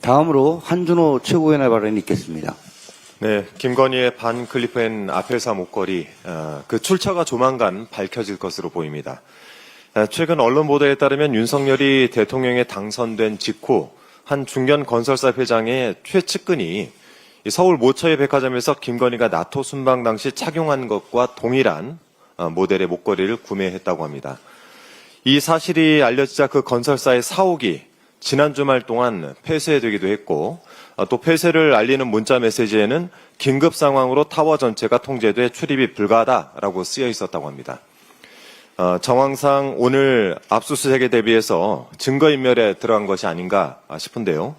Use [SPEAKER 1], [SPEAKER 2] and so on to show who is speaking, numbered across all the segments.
[SPEAKER 1] 다음으로 한준호 최고위원의 발언이 있겠습니다.
[SPEAKER 2] 네, 김건희의 반 클리프앤 아펠사 목걸이 어, 그 출처가 조만간 밝혀질 것으로 보입니다. 어, 최근 언론 보도에 따르면 윤석열이 대통령에 당선된 직후 한 중견 건설사 회장의 최측근이 이 서울 모처의 백화점에서 김건희가 나토 순방 당시 착용한 것과 동일한 어, 모델의 목걸이를 구매했다고 합니다. 이 사실이 알려지자 그 건설사의 사옥이 지난 주말 동안 폐쇄되기도 했고 어, 또 폐쇄를 알리는 문자 메시지에는 긴급 상황으로 타워 전체가 통제돼 출입이 불가하다라고 쓰여 있었다고 합니다. 어, 정황상 오늘 압수수색에 대비해서 증거인멸에 들어간 것이 아닌가 싶은데요.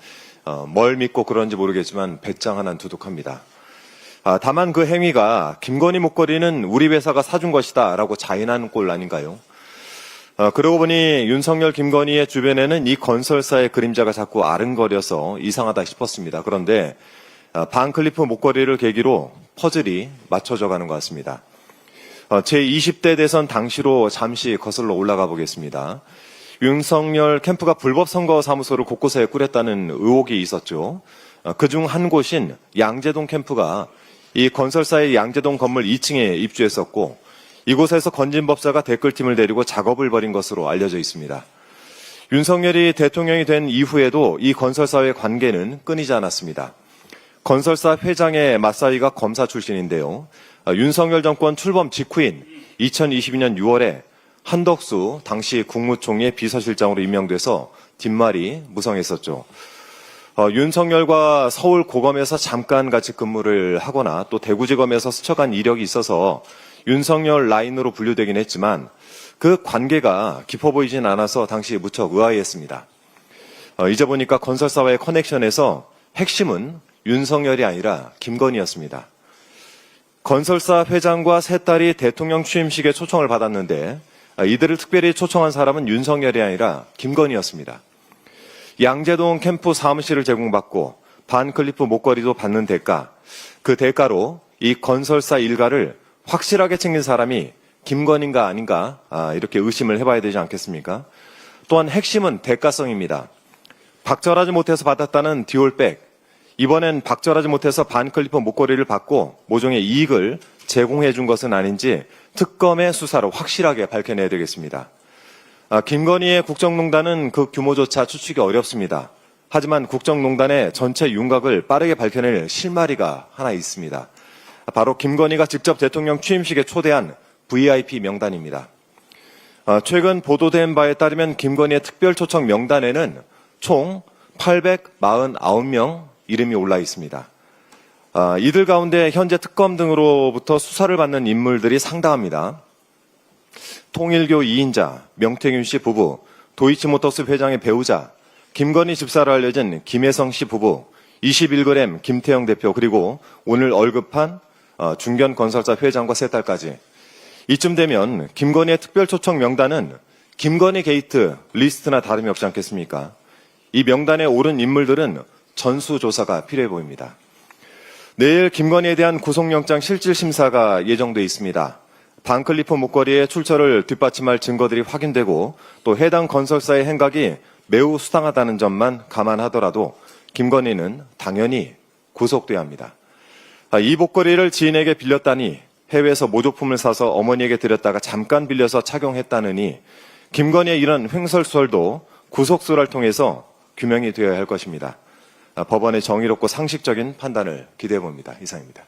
[SPEAKER 2] 어, 뭘 믿고 그런지 모르겠지만 배짱 하나는 두둑합니다. 아, 다만 그 행위가 김건희 목걸이는 우리 회사가 사준 것이다라고 자인하는 꼴 아닌가요? 어, 그러고 보니 윤석열, 김건희의 주변에는 이 건설사의 그림자가 자꾸 아른거려서 이상하다 싶었습니다. 그런데 어, 반클리프 목걸이를 계기로 퍼즐이 맞춰져 가는 것 같습니다. 어, 제20대 대선 당시로 잠시 거슬러 올라가 보겠습니다. 윤석열 캠프가 불법 선거 사무소를 곳곳에 꾸렸다는 의혹이 있었죠. 그중 한 곳인 양재동 캠프가 이 건설사의 양재동 건물 2층에 입주했었고 이곳에서 건진법사가 댓글팀을 데리고 작업을 벌인 것으로 알려져 있습니다. 윤석열이 대통령이 된 이후에도 이 건설사의 관계는 끊이지 않았습니다. 건설사 회장의 맞사이가 검사 출신인데요. 아, 윤석열 정권 출범 직후인 2022년 6월에 한덕수 당시 국무총리의 비서실장으로 임명돼서 뒷말이 무성했었죠. 어, 윤석열과 서울 고검에서 잠깐 같이 근무를 하거나 또 대구지검에서 스쳐간 이력이 있어서 윤석열 라인으로 분류되긴 했지만 그 관계가 깊어 보이진 않아서 당시 무척 의아했습니다. 어, 이제 보니까 건설사와의 커넥션에서 핵심은 윤석열이 아니라 김건희였습니다. 건설사 회장과 세 딸이 대통령 취임식에 초청을 받았는데 아, 이들을 특별히 초청한 사람은 윤석열이 아니라 김건희였습니다. 양재동 캠프 사무실을 제공받고 반클리프 목걸이도 받는 대가, 그 대가로 이 건설사 일가를 확실하게 챙긴 사람이 김건희인가 아닌가 아, 이렇게 의심을 해봐야 되지 않겠습니까? 또한 핵심은 대가성입니다. 박절하지 못해서 받았다는 디올백, 이번엔 박절하지 못해서 반클리프 목걸이를 받고 모종의 이익을 제공해 준 것은 아닌지 특검의 수사로 확실하게 밝혀내야 되겠습니다. 아, 김건희의 국정농단은 그 규모조차 추측이 어렵습니다. 하지만 국정농단의 전체 윤곽을 빠르게 밝혀낼 실마리가 하나 있습니다. 바로 김건희가 직접 대통령 취임식에 초대한 VIP 명단입니다. 아, 최근 보도된 바에 따르면 김건희의 특별 초청 명단에는 총 849명 이름이 올라 있습니다. 아, 이들 가운데 현재 특검 등으로부터 수사를 받는 인물들이 상당합니다. 통일교 2인자 명태균 씨 부부, 도이치모터스 회장의 배우자, 김건희 집사로 알려진 김혜성 씨 부부, 21g 김태형 대표 그리고 오늘 언급한 어, 중견 건설사 회장과 세 딸까지 이쯤 되면 김건희의 특별 초청 명단은 김건희 게이트 리스트나 다름이 없지 않겠습니까? 이 명단에 오른 인물들은 전수조사가 필요해 보입니다. 내일 김건희에 대한 구속영장 실질심사가 예정돼 있습니다. 반클리프 목걸이의 출처를 뒷받침할 증거들이 확인되고 또 해당 건설사의 행각이 매우 수상하다는 점만 감안하더라도 김건희는 당연히 구속돼야 합니다. 아, 이 목걸이를 지인에게 빌렸다니 해외에서 모조품을 사서 어머니에게 드렸다가 잠깐 빌려서 착용했다느니 김건희의 이런 횡설수설도 구속수를 통해서 규명이 되어야 할 것입니다. 아, 법원의 정의롭고 상식적인 판단을 기대해 봅니다. 이상입니다.